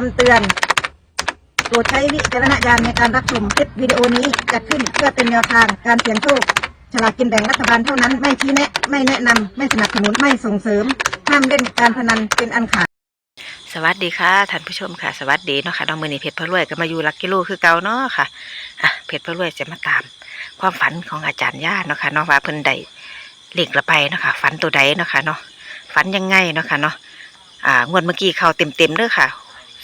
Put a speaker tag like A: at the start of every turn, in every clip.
A: คำเตือน โปรดใช้วิจารณญาณในการรับชมคลิปวิดีโอนี้จัดขึ้นเพื่อเป็นแนวทางการเสี่ยงโชค ฉลากกินแบ่งรัฐบาลเท่านั้น ไม่ชี้แนะ ไม่แนะนำ ไม่สนับสนุน ไม่ส่งเสริม ห้ามเล่นการพนันเป็นอันขาด
B: สวัสดีค่ะท่านผู้ชมค่ะ สวัสดีเนาะค่ะน้องมือนี่เพชรพระรวยก็มาอยู่ลักกิโลคือเก่าเนาะค่ะอะเพชรพระรวยจะมาตาม ความฝันของอาจารย์ย่าเนาะค่ะเนาะว่าเพิ่นใดเลขละไปเนาะค่ะฝันตัวใดเนาะค่ะเนาะฝันยังไงเนาะค่ะเนาะอ่างวดเมื่อกี้เข้าเต็มเต็มๆเด้อค่ะ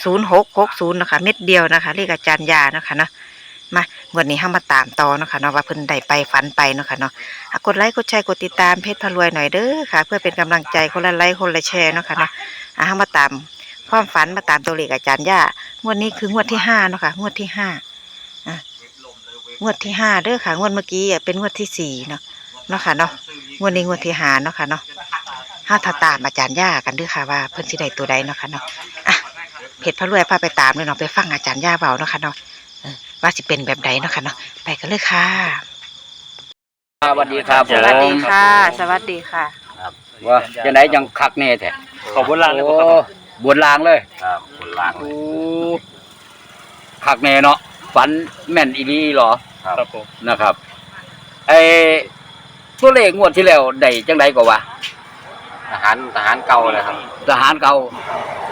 B: ศูนย์หกหกศูนย์นะคะ เม็ดเดียวนะคะ เลขอาจารย์ยาเนาะค่ะเนาะมางวดนี้ห้ามาตามต่อเนาะค่ะเนาะว่าเพิ่นใดไปฝันไปเนาะค่ะเนาะกดไลค์กดแชร์กดติดตามเพชรพระรวยหน่อยเด้อค่ะ เพื่อเป็นกำลังใจคนละไลค์คนละแชร์เนาะค่ะเนาะห้ามาตามความฝันมาตามตัวเลขอาจารย์ย่างวดนี้คืองวดที่ห้าเนาะค่ะงวดที่ห้าอะงวดที่ห้าเด้อค่ะงวดเมื่อกี้เป็นงวดที่สี่เนาะเนาะค่ะเนาะงวดนี้งวดที่ห้าเนาะค่ะเนาะห้าถ้าตามอาจารย์ย่ากันเด้วยค่ะว่าเพิ่นสิได้ตัวใดเนาะค่ะเนาะ เพจพระรวยพาไปตามเลยเนาะไปฟังอาจารย์ย่าเบาเนาะค่ะเนาะเออว่าสิเป็นแบบใดเนาะค่ะเนาะไปกันเลยค่ะ
C: สวัสดีครับ
B: สวัสดีค่ะ สวัสดีค่ะ
C: ว่าจะไหนยังคักแน่แท้
D: ขอบนล่างเลยบ่
C: โอ้
D: ครับ
C: บนรางเลย
D: ครับบนล่างเล
C: โอ้
D: ย
C: คักแน่เนาะฝันแม่นอีหลีเหรอ
D: ครับผม
C: นะครับไอ้ตัวเลขงวดที่แล้วได้จังไดก็ว่า
D: ทหารทหารเก่าเลยครับ
C: ทหารเก่า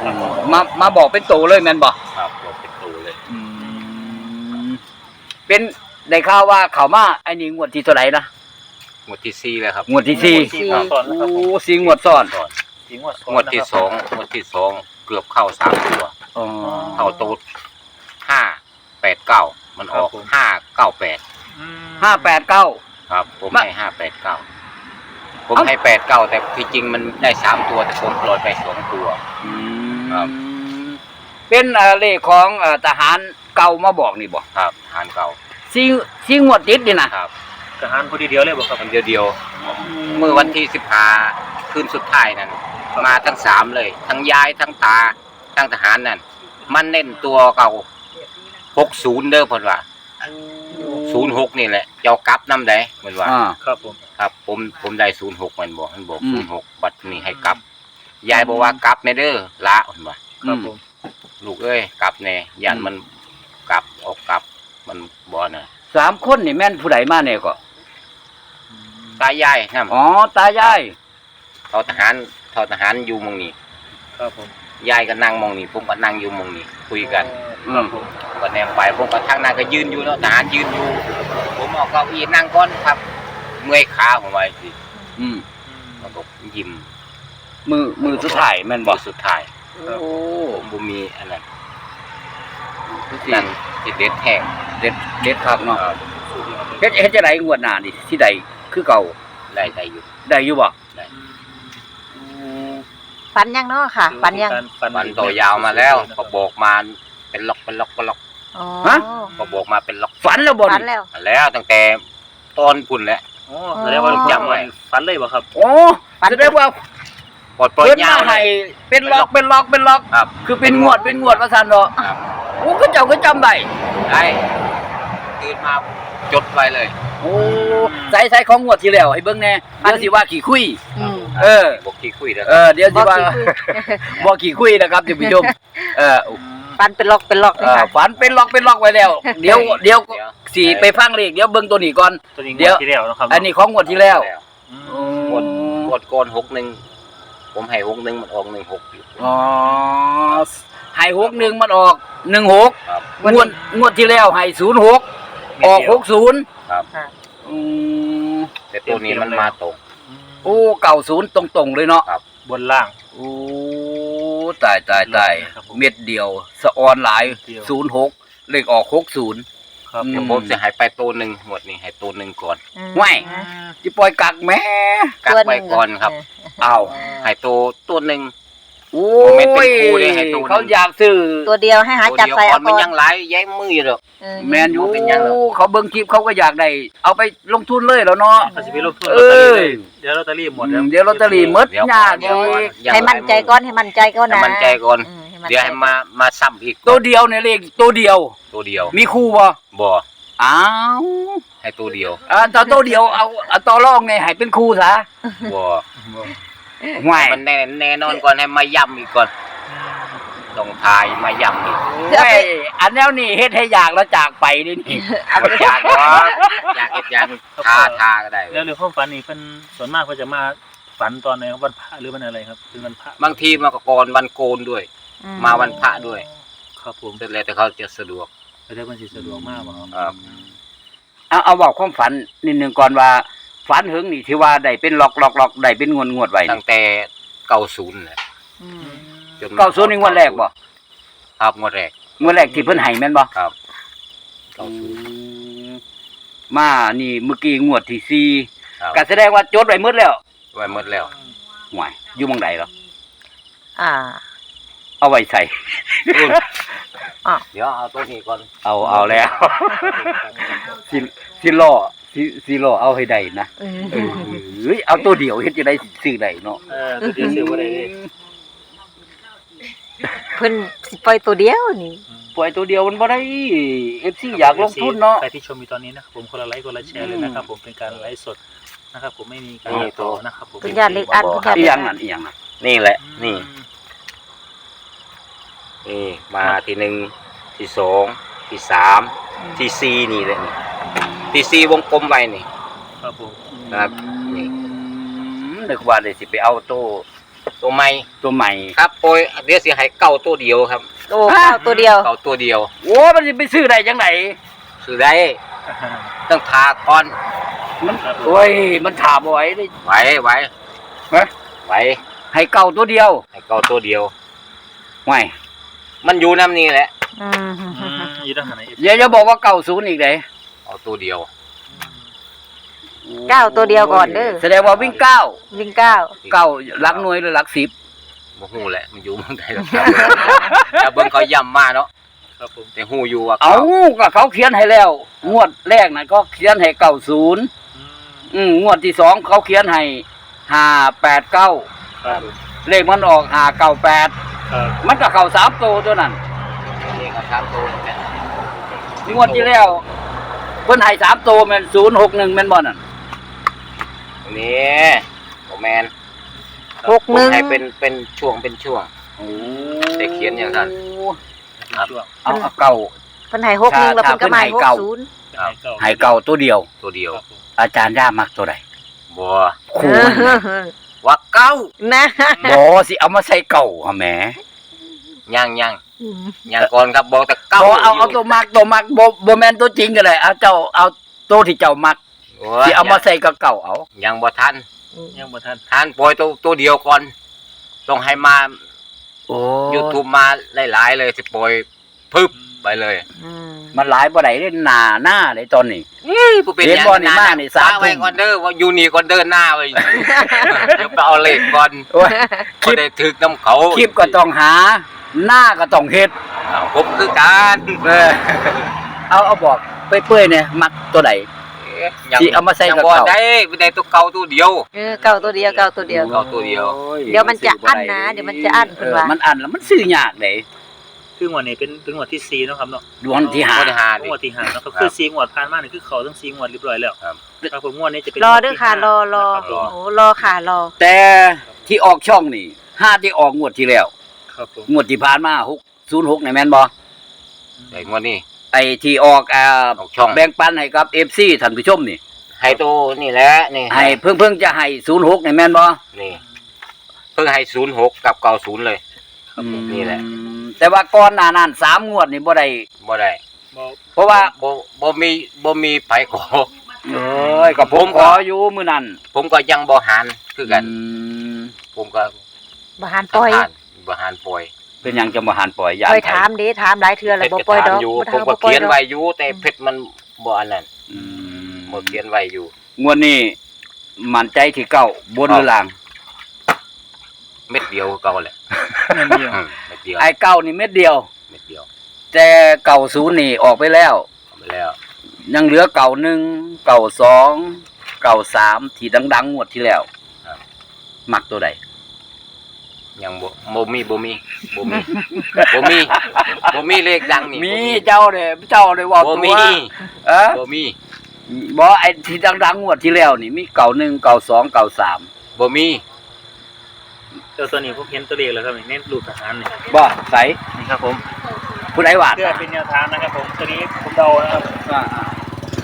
C: อืมมามาบอกเป็นโตเลยแม่นบ่
D: ครับผมเป็นตูเลย
C: อืมเป็นได้ข่าวว่าเขามาไอ้นี่งวดที่เท่าไหร่นะ
D: งวดที่สี่เลยครับ
C: งวดที่สี่
D: ครับ
C: โอ้สี่งวดซ้อน
D: ก่อนงวดที่สองงวดที่สองเกือบเข้าสามตัว
C: อ๋อ
D: เข้าตูดห้าแปดเก้ามันออกห้าเก้าแปด
C: ห้าแปดเก้า
D: ครับ ผม
C: มา
D: ให้ห้าแปดเก้า ผม
C: เอ้า
D: ให้แปดเก้าแต่ที่จริงมันได้สามตัวแต่ผมปล่อยไปสองตัวครับ
C: เป็นเอ่อเลขของเอ่อทหารเก่ามาบอกนี่บอก
D: ครับทหารเก่า
C: ซีซีงวดติดนี่นะครับ
D: ทหารคนเดียวเลยบอกครับ คนเดียวเดียวเมื่อวันที่สิบห้าคืนสุดท้ายนั่นมาทั้งสามเลย ทั้งยายทั้งตาทั้งทหารนั่นมันเน้นตัวเก่าหกศูนย์เด้อเพิ่นว่า ศูนย์หกนี่แหละเจ้ากลับน้ำได้เหมือนว่า
C: อ่า
D: ครับผม ครับ ผมผมได้ศูนย์หกมันบอกมันบอก
C: อื
D: ศู
C: ม
D: นย์หกบัตรนี้ให้กลับ ยายบอกว่ากลับแน่เด้อละเพิ่นว่า
C: ครับผม
D: ลูกเอ้ยกลับแน่ยันมันกลับออกกลับมันบ่น่ะ
C: สามคนนี่แม่นผู้ใดมาเนี่ยก็
D: ตายายนำ
C: อ๋อ ตายาย
D: ทอทหารทอทหารอยู่หมองนี้
E: ครับผม
D: ยายก็นั่งหมองนี้ผมก็นั่งอยู่หมองนี้คุยกัน
C: อืม
D: ก็แนมไปผมก็ทางนั้นก็ยืนอยู่เนาะทหารยืนอยู่ ผมเอาเก้าอี้นั่งก่อนครับ เมื่อยขาผมไว้สิ
C: อืม
D: มันก็ยิ้ม
C: มือมือสุดท้ายแม่น
D: บ
C: บ่
D: อกสุดท้าย
C: โอ้
D: ผมบ่มีอันนั้น
C: สิ
D: นั่นสิเด็ดแห้ง
C: เด็ดเด็ดคักเนาะ
D: เออ
C: เฮ็ดเฮ็ดจะไดงวดหน้านี่ที่ใดคือเก่า
D: ได้ได้อยู่
C: ได้อยู่บ่
D: ได้
B: ฝันยังเนาะค่ะ ฝันยัง
D: มันตัวยาวมาแล้วก็บอกมาเป็นล็อกเป็นล็อกเป็นล็อก
B: อ๋อ
D: ก็บอกมาเป็นล็อก
C: ฝันแล้วบ่
B: ฝัน
C: นี่
B: แล้ว
D: มาแล้วตั้งแต่ตอนพุ่นแหละ
E: อ๋อแสดงว่า
D: ผมจำไว้
E: ฝันเลยบ่ครับ
C: โอ้
B: ฝัน
C: แสดงว่า
D: ปลดปล่อย
C: เพิ่น
D: ยามา
C: ว
D: เล
C: ให้
D: ย
C: เป็นล็อกเป็นล็อกเป็นล็อก
D: ครับ
C: คือเป็นงวดเป็นงวดว่าซั่นเนาะ
D: ครับ
C: โอ้ก็เจ้าก็จำได้
D: ได้ตื่นมาจดไว้เลย
C: โอ้ใส่ใส่ของงวดที่แล้วให้เบิ่งแหน่เดี๋ยวสิว่าขี้คุย
B: อืม
C: เออ
D: บอกที่คุยแล้ว
C: เออเดี๋ยวสิ
B: บอก
C: ว่า
B: ขี้คุย
C: บ่ขี้คุยนะครับท่านผู้ชมเออ
B: ฝันเป็นล็อกเป็นล็อก
C: เอ
B: เลย
C: อ
B: ค่ะ
C: ฝันเป็นล็อกเป็นล็อกไว้แล้ว เดี๋ยวเดี๋ยวสิไปฟังเลขเดี๋ยวเบิ่งตัวนี้ก่อน
E: ตัวนี้ง
C: เดี๋ยว
E: วดที่แล้วนะครับ
C: อันนี้ของงวดที่แล้ว
E: อืม
D: หมดหมดก่อนหกหนึ่งผมให้หกหนึ่งมันออกหนึ่งหกอยู่
C: อ๋อให้หกหนึ่งมันออกหนึ่งหก
D: ครับ
C: งวดงวดที่แล้วให้ศูนย์หกออกหกศูนย์
D: ครับ
B: ค่ะ
C: อืม
D: แต่ตัวนี้มันมาตรง
C: โอ้เก่าศูนย์ตรงๆเลยเนาะ
E: บนล่าง
C: โอ้ตายตายตาย
E: ครับผม
C: เม็ดเดียว สะออนหลาย
E: เดียว
C: ศูนย์หกเลขออกหกศูนย์
E: ครับ
C: อื
D: เดี๋ยวผมจะให้ไปตัวหนึ่งหมดนี่ให้ตัวหนึ่งก่อน
B: อืม
C: ไม่จิปล่อยกักแม่
D: กักไว้ก่อนครับ
C: เอา
D: ให้ตัวตัวหนึ่ง
C: โอ้
D: ผมไม่เป็น
C: ย
D: ครูเลยให้ตัวหนึ่ง
C: เขาอยากซื้อ
B: ตัวเดียวให้หา
D: ตัว
B: จับ
D: เดียว
B: ใส่
D: ก่อ
B: เอา
D: นมัน
B: ก่อน
D: ยังหลายแย้งมืออยู่หรอก
B: เออ
C: แมนอยู่
D: บ่เป็นหยังหรอก
C: เขาเบิ่งคลิปเขาก็อยากได้เอาไปลงทุนเลยแล้วเนาะ
E: เขาจะไปลงทุน
C: เอ
E: ลอตเตอรี่
C: อ
E: เลยเดี๋ยวลอตเตอรี่หมด
C: เดี๋ยวลอตเตอรี่หมด
D: เดี๋ยวก่
C: ยา
D: อกนเดี๋ยวก่อนยัง
B: ให้มั่นใจก่อนให้มั่นใจก่อน
D: ให้
B: นะ
D: มั่นใจก่อน
B: อืมมั่นใจ
D: เดี๋ยวให้มามาซ้ำอีก
C: ตัวเดียวในเลขตัวเดียว
D: ตัวเดียว
C: มีคู่บ่
D: บ่
C: อ้าว
D: ให้ตัวเดียว
C: อ่าตอนตัวเดียวเอาเอาต่อรองไงให้เป็นคู่ซะ
D: บ่
C: ห่วย
D: มันแน่แน่นอนก่อนให้มาย้ำอีกก่อน
C: อ
D: ต้องทายมาย่ำนี่
C: โอ้ยอันแนวนี้เฮ็ดให้อยากแล้วจากไปนี่นี่
D: บ่อยากก็อยากเฮ็ดหยังทาทาก็ได้
E: แล้วเรื่องความฝันนี่เพิ่นส่วนมากเพิ่นจะมาฝันตอนไหนครับวันพระหรือวันอะไรครับเป็นวันพระ
D: บางทีมันก็ก่อนวันโกนด้วย มาวันพระด้วย
E: ครับผม
D: แต่แล้วแต่เขาจะสะดวก
E: แต่ถ้าเพิ่นสิสะดวกมากบ่ครับ
D: ครับ
C: เอาเอาบอกความฝันนิดนึงก่อนว่า ฝันหึงนี่ที่ว่าได้เป็นล็อกล็อกล็อกได้เป็นงวดงวดไว้
D: ตั้งแต่เก้าศูนย์แหละจน
C: เก้าศูนย์นี่งวดแรกบ่
D: ครับงวดแรก
C: งวดแรกที่เพิ่นให้แม่นบ่
D: ครับเก้าศูนย์
C: มานี่เมื่อกี้งวดที่สี่
D: ครับ
C: ก็แสดงว่าจดไว้หมดแล้ว
D: ไว้หมดแล้ว
C: ห่วยอยู่หม่องใดเหรอ
B: อ่า
C: เอาไว้ใส่
B: อะ
D: เดี๋ยวเอาตัวนี้ก่อน
C: เอาเอาแล้ว สิสิล่อ สิสิล่อเอาให้ได้นะ
B: เออ
C: เออเฮ้ยเอาตัวเดียวเฮ็ดจะได้ซื้อได้เนาะ
E: เออตัวเดียวซื้อบ่ได้เลย
B: เพิ่นสิปล่อยตัวเดียวนี่
C: ปล่อยตัวเดียวมันบ่ได้ FC อยากลงทุนเนาะ
E: ใครที่ชมอยู่ตอนนี้นะครับผมคนละไลค์คนละแชร์เลยนะครับ ผมเป็นการไลฟ์สดนะครับผมไม่มีการ
D: นี่
E: ต่อ
D: ตัว
E: นะครับผม
B: เพิ่นญาติเล็กอันเพิ่นญาติ
C: อี
B: เล็
C: ห
B: ก
C: ยั
B: อั
C: ง
B: น
C: นั่นอีหยังนั่น
D: นี่แหละ
E: อื
D: นี่
E: ม
D: นี่ มาที่หนึ่ง ที่สอง ที่สาม ที่สี่นี่แหละนี่ ที่สี่วงกลมไว้นี่
E: ครับผม
D: ครับนี่
C: อืมนึกว่าได้สิไปเอาตัว
D: ตัวใหม่
C: ตัวใหม่
D: ครับโปรยเดี๋ยวสิให้เก้าตัวเดียวครับ
B: โอ้เก้าตัวเดียว
D: เก้าตัวเดียว
C: โอ้มันสิไปซื้อได้จังได
D: คือได้ต้องทาก่อน
C: มันโอ้ยมันถามบ่ไหว้ได้
D: ไหวไหว
C: ฮะ
D: ไหว
C: ให้เก่าตัวเดียว
D: ให้เก้าตัวเดียว
C: ห่วย
D: มันอยู่น้ำนี่แหละ
B: อืม
E: อืมอยู่ทางไหน
C: อย่าอย่าบอกว่าเก่าศูนย์อีกเด้
D: เอาตัวเดียว
B: เก้าตัวเดียวก่อนเด้อ
C: แสดงว่าวิ่งเก้า
B: วิ่งเก้า
C: เก้าหลักหน่วยหรือหลักสิบ
D: บ่ฮู้แหละมันอยู่เมืองไทยแล้วครับแต่เบิ่งเขาย่ำมาเนาะ
E: ครับผม
D: แต่ฮู้อยู่ว่า
C: เอา
D: เขา
C: ก็เขาเขียนให้แล้ว งวดแรกน่ะก็เขียนให้เก้าศูนย์
E: อืม
C: อืมงวดที่สองเขาเขียนให้ห้าแปดเก้า
E: ครับ
C: เลขมันออกห้าเก้าแปด
E: ครับ
C: มันก็เข้าสามตัวตัวนั้น
D: นี่ก็ตามตัวนี่แหละ
C: งวดที่แล้วเพิ่นให้สามตัวแมันศูนย์หกหนึ่งแม่นบ่นั่น
D: นี่บ่แม่น
B: หกหนึ่ง
D: ผมให้เป็นเป็นช่วงเป็นช่วง
C: โอ้
D: ได้เขียนอย่างนั้น ครับ
E: ช่วง
C: เอาเอาเก่า
B: เพิ่นให้หกหนึ่งแล้วเพิ่นก็มาให้หก
C: ถ้าเพิ่นให้เก้า
B: ศูนย์
D: ครับ
C: ให้เก่าตัวเดียว
D: ตัวเดียว
E: ครับผม
C: อาจารย์ย่ามักตัวใด
D: บ่
C: คู่มันน่ะ
D: ว่าเก้า
B: นะ
C: บ่สิเอามาใส่เก่าหะแหม
D: ยังยัง ยังก่อนครับบอกแต่เก้า
C: บ่เอาเอาตัวมักตัวมักบ่บ่แม่นตัวจริงก็ได้เอาเจ้าเอาตัวที่เจ้ามัก
D: โอ้ย
C: สิเอามาใส่กับเก่าเอา
D: ยังบ่ทัน
E: ยังบ่ทัน
D: ทันปล่อยตัวตัวเดียวก่อนต้องให้มา
C: โอ้
D: YouTube มาหลายๆเลยสิปล่อยพึบไปเลย
B: อืม
C: มันหลายบ่ได้เล่นหน้าหน้าเลยตอนนี้
D: นี่ผู้เป็น
C: เห็น
D: หยัง
C: บ่นี่มานี่สาม
D: ฟ้ไว้
C: ทุ่ม
D: ก่อนเด้อว่าอยู่นี่ก่อนเดินหน้าไว้เดี๋ยวไปเอาเลขก่อน
C: โอ้ยคลิ
D: บ่
C: ป
D: ได้ถึกน้ำเขา
C: คลิปก็ต้องหา หน้าก็ต้องเฮ็ด
D: อ้าวผมคือการ
C: เออเอาเอาบอกเปื่อยๆเนี่ยมักตัวใด
D: ยัง
C: ที่เอามาใส่กับ
D: ยังบ่
C: เก่า
D: ได้บ่ได้ตัวเก่าตัวเดียว
B: เออเก้าตัวเดียวเก้าตัวเดียว
D: เก่าตัวเดียว
C: โอ้
B: เดี๋ยวมันจะอั้นนะเดี๋ยวมันจะอั้นเพิ่นว่า
C: ออมันอั้นแล้วมันซื้อยากเด้
E: คืองวดนี้เป็นเป็นงวดที่สี่เนาะครับเนาะ
C: ดวงที่หา
D: บ่ได้หาดิ
E: งวดที่ห้าเนาะก็คือสี่งวดผ่านมานี่คือเขาทั้งสี่งวดเรียบร้อยแล้ว
D: ครับ
E: ครับผมงวดนี้จะเป็น
B: รอเด้อค่ะรอรอ
E: ครับผม
B: โอ้รอค่ะรอ
C: แต่ที่ออกช่องนี่ห้าที่ออกงวดที่แล้ว
E: ครับผม
C: งวดที่ผ่านมา606นี่แม่นบ่
D: แต่งวดนี้
C: ไอ้ที่ออกอ่า
D: ออกช่อง
C: แบ่งปันให้กับ FC ท่านผู้ชมนี่
D: ให้ตัวนี่แหละนี่
C: ให้เพิ่งเพิ่งจะให้06นี่แม่นบ่
D: นี่เพิ่งให้ศูนย์หกกับเก้าศูนย์เลยนี่แหละ
C: อืมแต่ว่าก่อนหน้านั้นสามงวดนี่บ่ได้
D: บ่ได้
E: บอก
C: เพราะว่า
D: บ่บ่มีบ่มีไผขอ
C: เอ้ยก็ผม
D: ผมก็
C: ขออยู่มื้อนั้น
D: ผมก็ยังบ่หานคือกัน
C: อืม
D: ผมก็
B: บ่หันปล่อย
D: ทาน บ่หานปล่อย
C: เป็นหยังจะบ่หันปล่อยยา
B: ปล่อยถามเด้ถามหลายเทื่อแล้วบ่ปล่อยดอก
D: อยู่
B: บ่
D: ผม
B: ทำ
D: ก็
B: บ่ปล่อย
D: เขียน
B: ดอก
D: ไว้อยู่แต่เพชรมันบ่อันนั้น
C: อืม
D: บ่เขียนไว้อยู่
C: งวดนี้มั่นใจที่เก้าบนหรือล่าง
D: เม็ดเดียวเก่าแหละ
E: เงินเดียว
D: อืมเม็ดเดียว
C: ไอ้เก้านี่เม็ดเดียว
D: เม็ดเดียว
C: แต่เก่าศูนย์นี่ออกไปแล้ว
D: เอาไปแล้ว
C: ยังเหลือเก่าหนึ่งเก่าสองเก่าสามที่ดังๆงวดที่แล้วมักตัวใด
D: ยังบ่บ่มีบ่มีบ่มีบ่มีบ่มีเลขดังนี่
C: มีเจ้าเด้เจ้าได้ว่า
D: บ่
C: ตัว
D: มี
C: เออ
D: บ่มี
C: บ่ไอ้ที่ดังๆงวดที่แล้วนี่มีเก่าหนึ่งเก่าสองเก่าสาม
D: บ่มี
C: เตั
E: วตัวนี้ผมเห็นตัวเลขแล้วครับนี่เน้นรูปทหารนี่
C: บ่ใส
E: นี่ครับผม
C: ผู้ใดวาด
E: เพื่อเป็นแนวทางนะครับผมตัวนี้ผมเดานะครับ
C: อ่า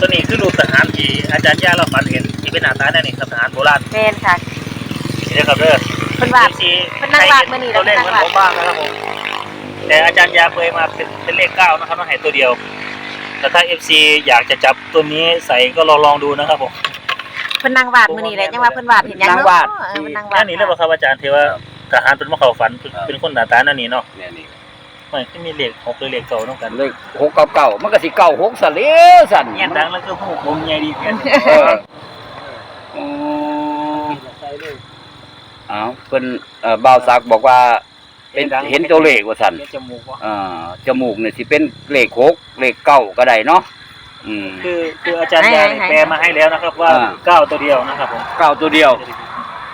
E: ตัวนี้คือรูปทหารที่อาจารย์ย่าเราฝันเห็นที่เป็นหน้าตาเนี่ยนี่ครับทหารโบราณ
B: แม่นค่ะ
E: นี่นะครับเด้อ
B: เพิ่นวาด
E: ที่
B: เพิ่นนั่งวาดมื้อนี้แล้
E: ตัววเลข
B: เพิ่
E: มัน
B: นนั่งวาด
E: ผมบ้างนะครับผมแต่อาจารย์ยาเคยมาเป็นเป็นเลขเก้านะครับมาให้ตัวเดียว แต่ถ้า FC อยากจะจับตัวนี้ใส่ก็ลองลองดูนะครับผม
B: เพิ่นนั่งวาดมื้อนี้แหละจังว่าเพิ่นวาดเห็นหยัง
C: นาง
B: เนาะ
C: วาด
B: เออ
C: ที่
B: เพิ่นนั่งวา
E: นั่
B: ด
E: นนี่เรียกว่าครับอาจารย์ที่ว่าทหารเป็นมะเขาฝันเป็นเป็นคนหน้าตานั่นนี่เนาะ
C: เนี่ยนี่
E: ไม่ที่มีเลขหกหรือเลขเก่าต้องกัน
C: เลขหกเก่าๆมันก็สิเก่าหกสั่นเลยสั่น
E: เงี้ยดังแล้วก็หูผมใหญ่ดีเพียน
C: เอออ๋อ อ้าวเพิ่นเอ่อบ่าวซักบอกว่า เป็นเห็นตัวเลขว่าสั่น
E: เห็นจมูกวะ
C: อ่าจมูกเนี่ยสิเป็นเลขหกเลขเก้าก็ได้เนาะอืม
E: คือคืออาจารย์ยาเนี่ยแปลมาให้แล้วนะครับ ว่า
C: อ่า
E: เก้าตัวเดียวนะครับผม
C: เก้าตัวเดียว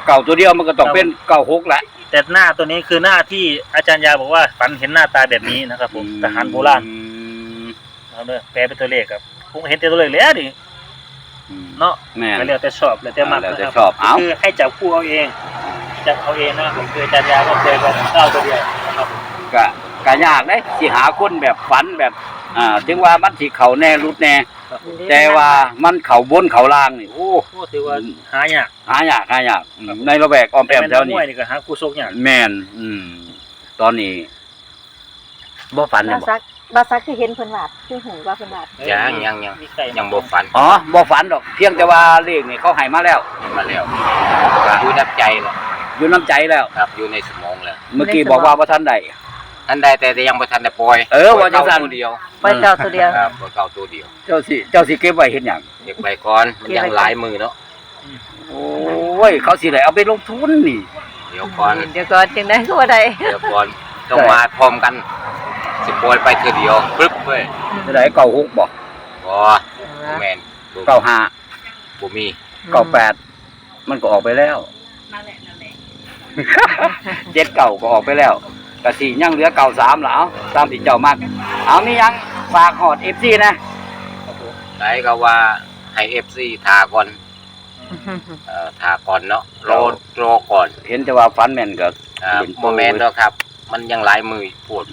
C: เก้าตัวเดียวมันก็ต้องเป็นเก้าหกแหละ
E: แต่หน้าตัวนี้คือหน้าที่อาจารย์ยาบอกว่าฝันเห็นหน้าตาแบบนี้นะครับ ผมทหารโบราณ
C: อืม
E: นะครับเด้อแปลเป็นตัวเลขครับผมเห็นแต่ตัวเลขแล้วดิ
C: อืม
E: เนาะ
C: แม่น
E: ก็แล้วแต่ชอบแล้วแต่มัก
C: แล้วแต่
E: นะครับ
C: ชอบเอ้า
E: คือให้จับคู่เอาเอง จับเอาเองนะครับผมคืออาจารย์ยาก็เคยว่าเก้าตัวเดียวนะครับผม
C: ก็ก็ยากเด้สิหาคนแบบฝันแบบอ่าถึงว่ามันสิเข้าแน่รุดแน่ แต่ว่ามันเข้าบนเข้าล่างนี่โอ้
E: โอ้ถือว่าหายาก
C: หายากหายากอืมในระแวกออมแอมแถว
E: ต่
C: นี้
E: มวยนี่ก็หาคู่ชกยาก
C: แม่นอืมตอนนี้บ่ฝันเลย
B: บา
C: บ่
B: ซักบาซักคือเห็นเพิ่นวาดคือหูว่าเพิ่นวาด
D: ยังยังยัง
E: มีไก่
D: ยังบ่ฝัน
C: อ๋อบ่ฝันดอกเพียงแต่ว่าเลขนี่เขาให้มาแล้ว
D: มาแล้วอยู่นับใจแล้ว
C: อยู่น้ำใจแล้ว
D: ครับอยู่ในสมองแล้ว
C: เมื่อกี้บอกว่าบ่ทันได้
D: ท่านใดแต่ยังบ่ทันได้ปล่อย
C: เออว่าจังซั่น
D: ปล่อยเก่าตัวเดียว
B: ไปเจ้าตัวเดียว
D: ครับปล่อยเก่าตัวเดียว
C: เจ้าสิเจ้าสิเก็บไว้เฮ็ดหยัง
D: เด็กใบก่อนมันยังหลายมือเนาะ
C: โอ้ยเขาสิได้เอาไปลงทุนนี่
D: เดี๋ยวก่อน
B: เดี๋ยวก่อนจังได๋ก็บ่ได้
D: เดี๋ยวก่อนต้องมาพร้อมกันสิปล่อยไปเทื่อเดียวปึ๊บเว้ย
C: จะได้เก้าหกบ่
D: บ่บ่แม่นบ่
C: เก้าห้า
D: บ่มี
C: เก้าแปดมันก็ออกไปแล้ว เจ็ดเก่าก็ออกไปแล้วกะสี่ยังเหลือเก่าสามแล้วเอาตามที่เจ้ามักเอามียังฝากหอดเอฟซีนะ
D: ไหนก็ว่าให้ FC ทาก่อนเอ่อทาก่อนเนาะรอรอก่อน
C: เห็นแต่ว่าฟันแม่นก็
D: อ่า
C: เห็น
D: โมเมนต์แล้วครับ มันยังหลายมือปวด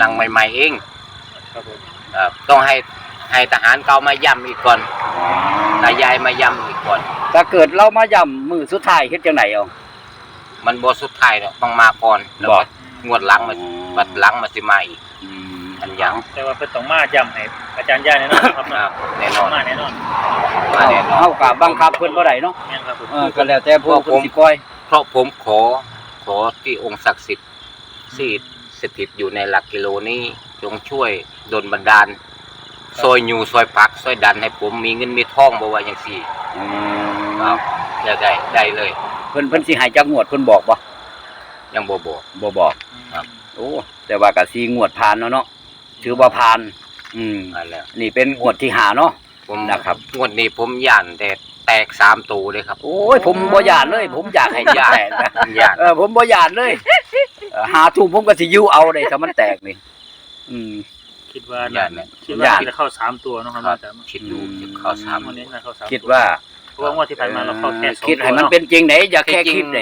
D: นังใหม่ ๆ เอง
E: ครับผม
D: เอ่อต้องให้ให้ทหารเก่ามาย่ำอีกก่อนตายายมาย่ำอีกก่อน
C: ถ้าเกิดเรามาย่ำมือสุดท้ายเฮ็ดจังไหนเอา
D: มันบสุดท้ายเนาะต้องมาก่อนแล้ว
C: บ่
D: ก็งวดหลังมาบัดหลังมาสิมาอีก
C: อืม
D: อันยัง
E: แต่ว่าเป็นต้องมาย้ำให้อาจารย์ย่าแน่นอนครับ
D: ค
E: นะ
D: รับแน่นอน
E: มาแน่นอน
D: มาแน่นอน
C: เฮาก็บังคับเพิ่นบ่ได้เนาะ
E: แม่นครับผม
C: เออก็แล้วแต่ผู้เพิ่นสิปล่อย
D: เพราะผมขอขอที่องค์ศักดิ์สิทธิ์ที่สถิตอยู่ในหลักกิโลนี้จงช่วยดลบันดาลซอยอยู่ซอยพักซอยดันให้ผมมีเงินมีทองบ่ว่าอย่างสี่
C: อื
D: ครั
C: ม
D: บจะได้ได้เลย
C: เพิ่นเพิ่นสิให้จักงวดเพิ่นบอกบ่
D: ยังบ่บอก
C: บ่บอก
D: ครับ
C: โอ้แต่ว่าก็สีงวดผ่านเนาะเนาะถือว่าผ่าน อืม
D: นั่นแหละ
C: นี่เป็นงวดที่หาเนาะ
D: ผม
C: นะครับ
D: งวดนี้ผมย่านแต่แตกสามตูเลยครับ
C: โอ้ยผมบ่ยานเลย ผมอยากให้ยานแตกนะ
D: ย่าน
C: เออผมบ่ยานเลยเออหาทุ่มผมก็สิอยู่เอาได้ถ้ามันแตกนี่อืม
E: คิดว่า
D: ย่านเนี่ย
E: คิดว่า
C: ย่าน
E: จะเข้าสามตัวเนาะครับ
D: ครับ
E: อาจารย์
D: คิดดูจะเข้าสาม
E: วันนี้นะเข้าสาม
C: คิดว่า
E: เพ ราะว่างวดที่ผ่านมาเราเข้าแค่สอง
C: คิดให้
E: ตัว
C: มัน
E: เนาะ
C: เป็นจริงไหนอย่าแค่คิดไหน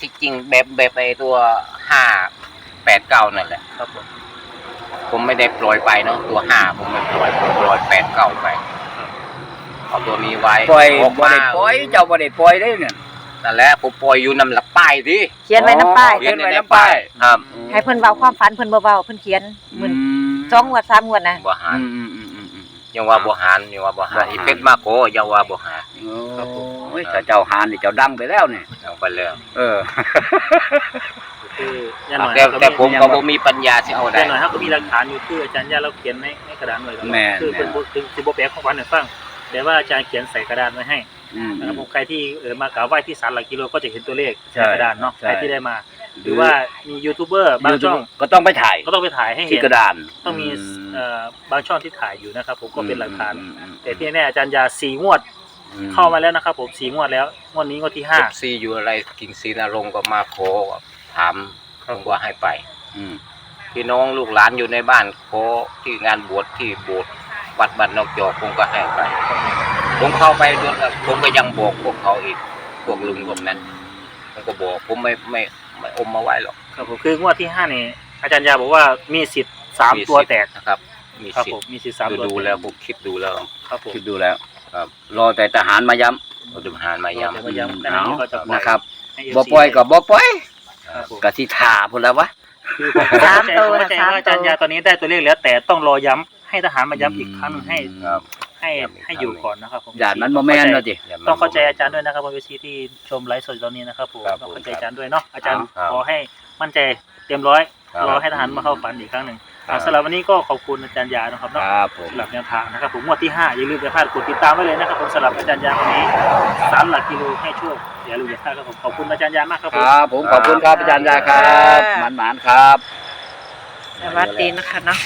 D: ที่จริงแบบแบบไอตัวห้าแปดเก้านั่นแหละ
E: ครับผม
D: ผมไม่ได้ปล่อยไปเนาะตัวห้าผมไม่ปล่อยผมปล่อยแปดเก้าไปเอาตัวนี้ไว้
C: ปล่อย
D: ออก
C: บ่
D: มา
C: ได้ปล่อยเจ้าบ่ได้ปล่อยได้เนี่ย
D: นั่นแหละผมปล่อยอยู่นำหลับป้ายดิ
B: เขียนไว้น้ำป้าย
C: เขียนไว้น้ำป้าย
D: ครับ
B: ให้เพิ่นเว้าความฝันเพิ่นบ่เว้าเพิ่นเขียนมื้อ
C: อืม
B: สองงวดสามงวดนะ
D: บ่หาร
C: อืมอืมอืมอืม
D: ยังว่าบ่หารยังว่าบ่หาร
C: บ่หาร
D: อีเป็ดมาโกยังว่าบ่หาร
C: โอ้ยถ้าเจ้าหานนี่เจ้าดังไปแล้วนี่
D: เอาไปแล้ว
C: เออ
E: คือย่าหน่อย
D: แต่
E: ครับ
D: แต่ผมก็บ่มีปัญญาสิเอาได้
E: ย่าหน่อยครับก็มีหลักฐานอยู่คืออาจารย์ย่าเราเขียนในในกระดานไว้ครับ
C: แม่
E: คือ
C: แม่
E: เป็นคือคือโบแปลของวันให้ฟังแต่ว่าอาจารย์เขียนใส่กระดานไว้ให้
C: อืม
E: นะครับผมใครที่เออมากราบไหว้ที่ศาลหลักกิโลก็จะเห็นตัวเลข
C: ใช่
E: ในกระดานเนาะ
C: ใช่
E: ใครที่ได้มา หรือว่ามียูทูบเบอร์บางช่อง
C: ก็ต้องไปถ่าย
E: ก็ต้องไปถ่ายให้
C: ที่
E: เห็น
C: กระดาน
E: ต้องมีเอ่อบางช่องที่ถ่ายอยู่นะครับผมก็เป็นหลักฐาน
C: อืมอืม
E: แต่ที่แน่อาจารย์ยาสีงวด
C: อืม
E: เข้ามาแล้วนะครับผมสีงวดแล้วงวดนี้งวดที่ห้า
D: ซีอยู่อะไรกิงศรีนรงค์ก็มาขอถามผมก็ให้ไป
C: อืม
D: พี่น้องลูกหลานอยู่ในบ้านขอที่งานบวชที่โบสถ์วัดบ้านนอกจอกผมก็ให้ไป ผมเข้าไปด้วยแล้วผมก็ยังบอกพวกเขาอีกพวกลุงพวกนั้นผมก็บอกผมไม่ไม่ไม่อมมาไว้หรอก
E: ครับผมคืองวดที่ห้านี่อาจารย์ยาบอกว่ามีสิทธิ์สาม
D: มี
E: ตัว
D: สิทธิ์
E: แตก
D: นะครับ มี
E: ครับ
D: สิท
E: ผม
D: ธิ์
E: มีสิทธิ์สาม
D: ดู
E: ตัว
D: ดู
E: ตก
D: แล้วผมคิดดูแล้ว
E: ครับผม
C: คิดดูแล้ว
D: ครับ
C: รอแต่ทหารมาย้
D: เราจะหารมา
E: เดี๋ยว
D: ย้ำ
E: มาย้ำแต่
C: เอา
E: นี้ก็จะปล่อย
C: นะครับ
E: ให้ำ
C: บ่
E: FC
C: ปล่อยก็บ่ปล่อย
E: ครับผม
C: ก็สิท่าพุ่นแล้ววะ
E: คือผมเข้า
B: สาม
E: ใจ
B: ตัว
E: เข้าใจ
B: สาม
E: ว่าอาจารย์
B: ตัว
E: ยาตอนนี้ได้ตัวเลขแล้วแต่ต้องรอย้ำให้ทหารมาย้ำอีกครั้งหนึ่งให้
D: ครับ
E: ให้ให้อยู่ก่อนนะครับผม
C: ญาติมันบ่แม่นว่าติ
E: ต้องเข้าใจอาจารย์ด้วยนะครับผมเวทีที่ชมไลฟ์สดตอนนี้นะครับผม
D: ครับ
E: ต้องเข้าใจ
D: ผม
E: อาจารย์ด้วยเนาะอาจารย์
D: ครับ
E: ขอให้มั่นใจเต็มร้อย
D: ครับ
E: รอให้ทหารมาเข้าฝันอีกครั้งหนึ่ง
D: ครับ
E: สำหรับวันนี้ก็ขอบคุณอาจารย์ยานะครับ
C: ค
E: เนาะ
C: รับผม
E: สำหรับแนวทางนะครับผมงวดที่ห้าอย่าลืมไปพลาดกดติดตามไว้เลยนะครับผมสำหรับอาจารย์ยาคนนี้สามหลักกิโลให้โชคอย่าลืมอย่าพลาดครับผมขอบคุณอาจารย์ยามากครับ
C: ค
E: ผม
C: รับผมขอบคุณครับอาจารย์ยาครับหมานๆครับ
B: สวัสดีนะคะเนาะ